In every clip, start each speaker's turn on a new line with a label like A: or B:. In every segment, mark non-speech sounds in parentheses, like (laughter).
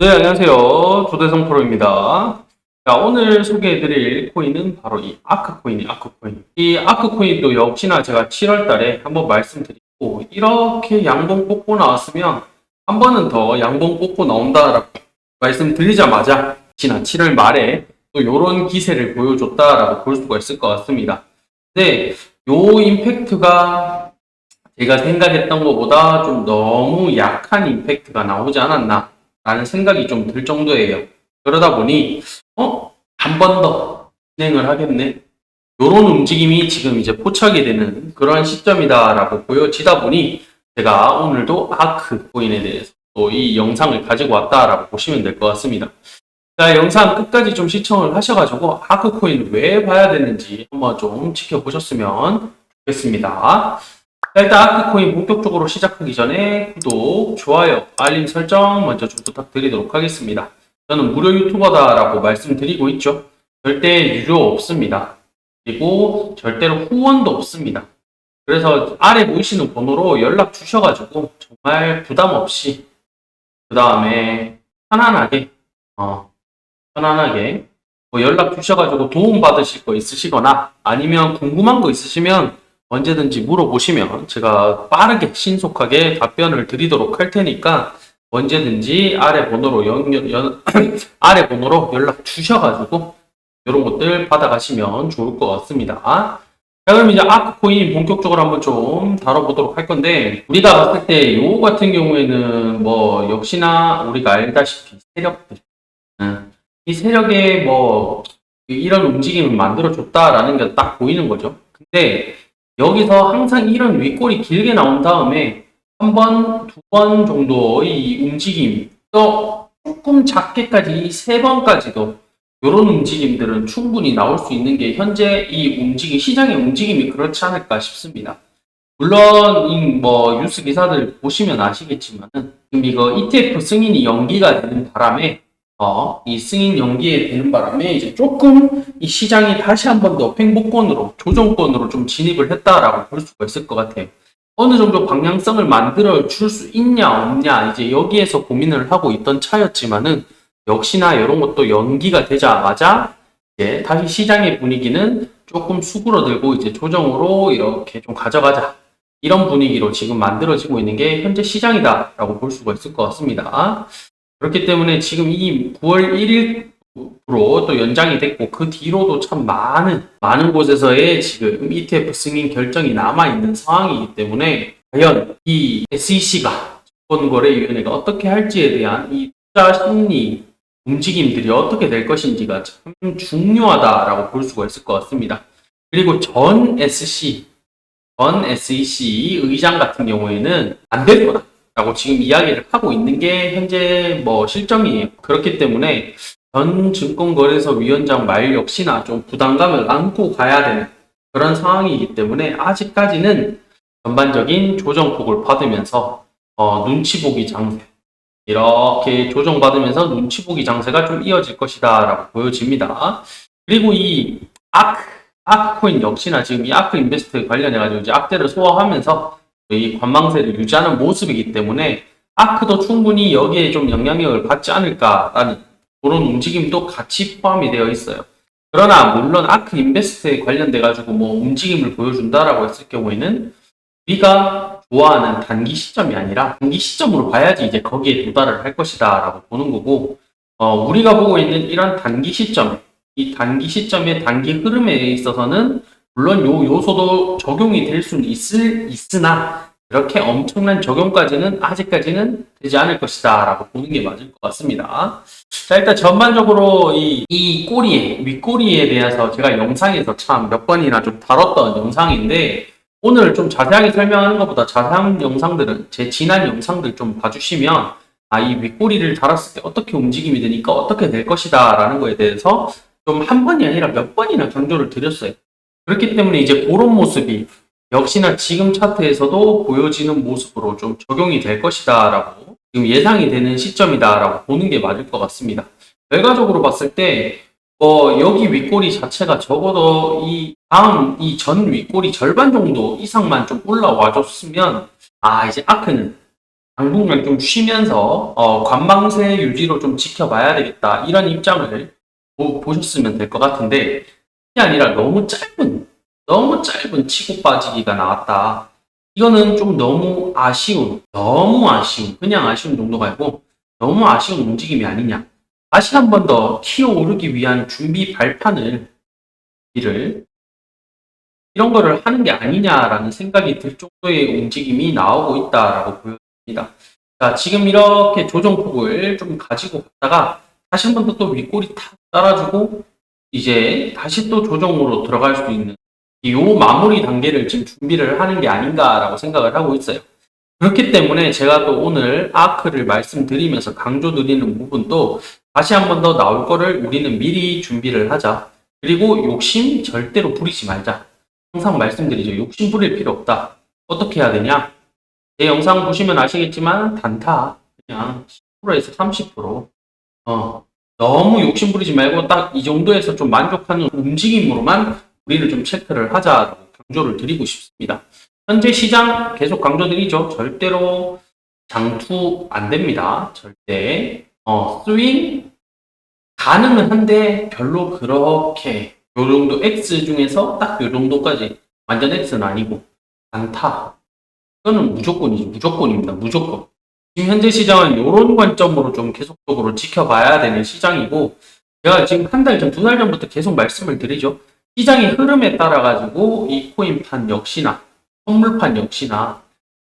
A: 네, 안녕하세요. 조대성 프로입니다. 자, 오늘 소개해드릴 코인은 바로 이 아크 코인이에요, 아크 코인. 이 아크 코인도 역시나 제가 7월 달에 한번 말씀드리고, 이렇게 양봉 뽑고 나왔으면 한 번은 더 양봉 뽑고 나온다라고 말씀드리자마자, 지난 7월 말에 또 이런 기세를 보여줬다라고 볼 수가 있을 것 같습니다. 근데 요 임팩트가 제가 생각했던 것보다 좀 너무 약한 임팩트가 나오지 않았나 라는 생각이 좀 들 정도예요. 그러다 보니, 어? 한 번 더 진행을 하겠네. 요런 움직임이 지금 이제 포착이 되는 그러한 시점이다라고 보여지다 보니, 제가 오늘도 아크 코인에 대해서 또 이 영상을 가지고 왔다라고 보시면 될 것 같습니다. 자, 영상 끝까지 좀 시청을 하셔가지고, 아크 코인 왜 봐야 되는지 한번 좀 지켜보셨으면 좋겠습니다. 자, 일단 아크코인 본격적으로 시작하기 전에 구독, 좋아요, 알림 설정 먼저 좀 부탁드리도록 하겠습니다. 저는 무료 유튜버다라고 말씀드리고 있죠. 절대 유료 없습니다. 그리고 절대로 후원도 없습니다. 그래서 아래 보이시는 번호로 연락 주셔가지고 정말 부담 없이 그 다음에 편안하게 어, 편안하게 뭐 연락 주셔가지고 도움 받으실 거 있으시거나 아니면 궁금한 거 있으시면 언제든지 물어보시면 제가 빠르게 신속하게 답변을 드리도록 할 테니까 언제든지 아래 번호로 연, 연, (clears throat) 아래 번호로 연락 주셔가지고 이런 것들 받아가시면 좋을 것 같습니다. 자, 그럼 이제 아크코인 본격적으로 한번 좀 다뤄보도록 할 건데, 우리가 봤을 때, 요 같은 경우에는 뭐, 역시나 우리가 알다시피 세력들, 음, 이 세력에 뭐, 이런 움직임을 만들어줬다라는 게 딱 보이는 거죠. 근데, 여기서 항상 이런 윗골이 길게 나온 다음에 한 번, 두 번 정도의 움직임, 또 조금 작게까지 세 번까지도 이런 움직임들은 충분히 나올 수 있는 게 현재 이 움직임, 시장의 움직임이 그렇지 않을까 싶습니다. 물론, 이 뭐, 뉴스 기사들 보시면 아시겠지만은, 지금 이거 ETF 승인이 연기가 되는 바람에, 어, 이 승인 연기에 되는 바람에 이제 조금 이 시장이 다시 한 번 더 횡보권으로, 조정권으로 좀 진입을 했다라고 볼 수가 있을 것 같아요. 어느 정도 방향성을 만들어 줄 수 있냐, 없냐, 이제 여기에서 고민을 하고 있던 차였지만은, 역시나 이런 것도 연기가 되자마자, 이제 다시 시장의 분위기는 조금 수그러들고 이제 조정으로 이렇게 좀 가져가자. 이런 분위기로 지금 만들어지고 있는 게 현재 시장이다라고 볼 수가 있을 것 같습니다. 그렇기 때문에 지금 이 9월 1일로 또 연장이 됐고 그 뒤로도 참 많은 많은 곳에서의 지금 ETF 승인 결정이 남아 있는 상황이기 때문에 과연 이 SEC가 증권거래위원회가 어떻게 할지에 대한 이 투자 심리 움직임들이 어떻게 될 것인지가 참 중요하다라고 볼 수가 있을 것 같습니다. 그리고 전 SC, 전 SEC 의장 같은 경우에는 안 될 거다. 라고 지금 이야기를 하고 있는 게 현재 뭐 실정이에요. 그렇기 때문에 전 증권거래소 위원장 말 역시나 좀 부담감을 안고 가야 되는 그런 상황이기 때문에 아직까지는 전반적인 조정폭을 받으면서 어, 눈치 보기 장세 이렇게 조정받으면서 눈치 보기 장세가 좀 이어질 것이다 라고 보여집니다. 그리고 이 아크 아크코인 역시나 지금 이 아크 인베스트 관련해 가지고 이제 악재를 소화하면서 이 관망세를 유지하는 모습이기 때문에 아크도 충분히 여기에 좀 영향력을 받지 않을까라는 그런 움직임도 같이 포함이 되어 있어요. 그러나 물론 아크 인베스트에 관련돼 가지고 뭐 움직임을 보여준다라고 했을 경우에는 우리가 좋아하는 단기 시점이 아니라 단기 시점으로 봐야지 이제 거기에 도달을 할 것이다라고 보는 거고 어, 우리가 보고 있는 이런 단기 시점 이 단기 시점의 단기 흐름에 있어서는 물론 요 요소도 적용이 될 수는 있을, 있으나 이렇게 엄청난 적용까지는 아직까지는 되지 않을 것이다 라고 보는 게 맞을 것 같습니다. 자 일단 전반적으로 이, 이 꼬리에 윗꼬리에 대해서 제가 영상에서 참 몇 번이나 좀 다뤘던 영상인데 오늘 좀 자세하게 설명하는 것보다 자세한 영상들은 제 지난 영상들 좀 봐주시면 아 이 윗꼬리를 달았을 때 어떻게 움직임이 되니까 어떻게 될 것이다 라는 거에 대해서 좀 한 번이 아니라 몇 번이나 강조를 드렸어요. 그렇기 때문에 이제 그런 모습이 역시나 지금 차트에서도 보여지는 모습으로 좀 적용이 될 것이다라고 지금 예상이 되는 시점이다라고 보는 게 맞을 것 같습니다. 결과적으로 봤을 때, 뭐, 여기 윗꼬리 자체가 적어도 이 다음 이 전 윗꼬리 절반 정도 이상만 좀 올라와 줬으면, 아, 이제 아크는 당분간 좀 쉬면서 어, 관망세 유지로 좀 지켜봐야 되겠다 이런 입장을 보, 보셨으면 될 것 같은데 아니라 너무 짧은 너무 짧은 치고 빠지기가 나왔다. 이거는 좀 너무 아쉬운 너무 아쉬운 그냥 아쉬운 정도가 아니고 너무 아쉬운 움직임이 아니냐. 다시 한 번 더 튀어 오르기 위한 준비 발판을 이를 이런 거를 하는 게 아니냐라는 생각이 들 정도의 움직임이 나오고 있다라고 보여집니다. 자, 지금 이렇게 조정폭을 좀 가지고 갔다가 다시 한 번 더 또 윗골이 탁 따라주고 이제 다시 또 조정으로 들어갈 수 있는 이 마무리 단계를 지금 준비를 하는 게 아닌가라고 생각을 하고 있어요. 그렇기 때문에 제가 또 오늘 아크를 말씀드리면서 강조드리는 부분도 다시 한 번 더 나올 거를 우리는 미리 준비를 하자. 그리고 욕심 절대로 부리지 말자. 항상 말씀드리죠. 욕심 부릴 필요 없다. 어떻게 해야 되냐? 제 영상 보시면 아시겠지만 단타 그냥 10%에서 30% 어, 너무 욕심 부리지 말고 딱 이 정도에서 좀 만족하는 움직임으로만 우리를 좀 체크를 하자라고 강조를 드리고 싶습니다. 현재 시장 계속 강조드리죠. 절대로 장투 안 됩니다. 절대. 어, 스윙 가능은 한데 별로 그렇게 요 정도 X 중에서 딱 요 정도까지 완전 X는 아니고 안타. 이거는 무조건이지 무조건입니다. 무조건. 지금 현재 시장은 이런 관점으로 좀 계속적으로 지켜봐야 되는 시장이고 제가 지금 한 달 전, 두 달 전부터 계속 말씀을 드리죠. 시장의 흐름에 따라 가지고 이 코인판 역시나 선물판 역시나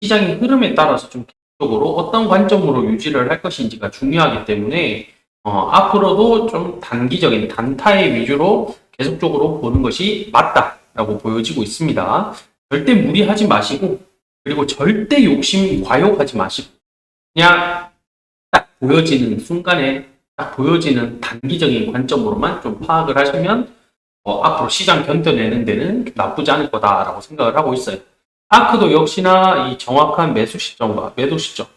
A: 시장의 흐름에 따라서 좀 계속적으로 어떤 관점으로 유지를 할 것인지가 중요하기 때문에 어, 앞으로도 좀 단기적인 단타의 위주로 계속적으로 보는 것이 맞다라고 보여지고 있습니다. 절대 무리하지 마시고 그리고 절대 욕심 과욕하지 마시고 그냥 딱 보여지는 순간에 딱 보여지는 단기적인 관점으로만 좀 파악을 하시면 어, 앞으로 시장 견뎌내는 데는 나쁘지 않을 거다라고 생각을 하고 있어요. 아크도 역시나 이 정확한 매수 시점과 매도 시점.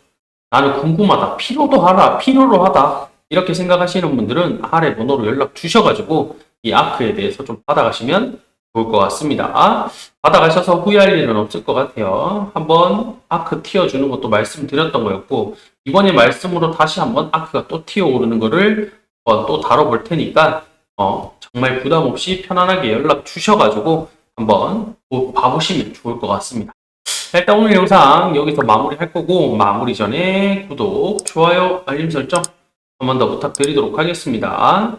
A: 나는 궁금하다. 필요도 하다 필요로 하다. 이렇게 생각하시는 분들은 아래 번호로 연락 주셔가지고 이 아크에 대해서 좀 받아가시면 좋을 것 같습니다. 아, 받아가셔서 후회할 일은 없을 것 같아요. 한번 아크 튀어주는 것도 말씀드렸던 거였고 이번에 말씀으로 다시 한번 아크가 또 튀어오르는 거를 또 다뤄볼 테니까 어, 정말 부담 없이 편안하게 연락 주셔가지고 한번 보- 봐보시면 좋을 것 같습니다. 자, 일단 오늘 영상 여기서 마무리할 거고 마무리 전에 구독, 좋아요, 알림 설정 한 번 더 부탁드리도록 하겠습니다.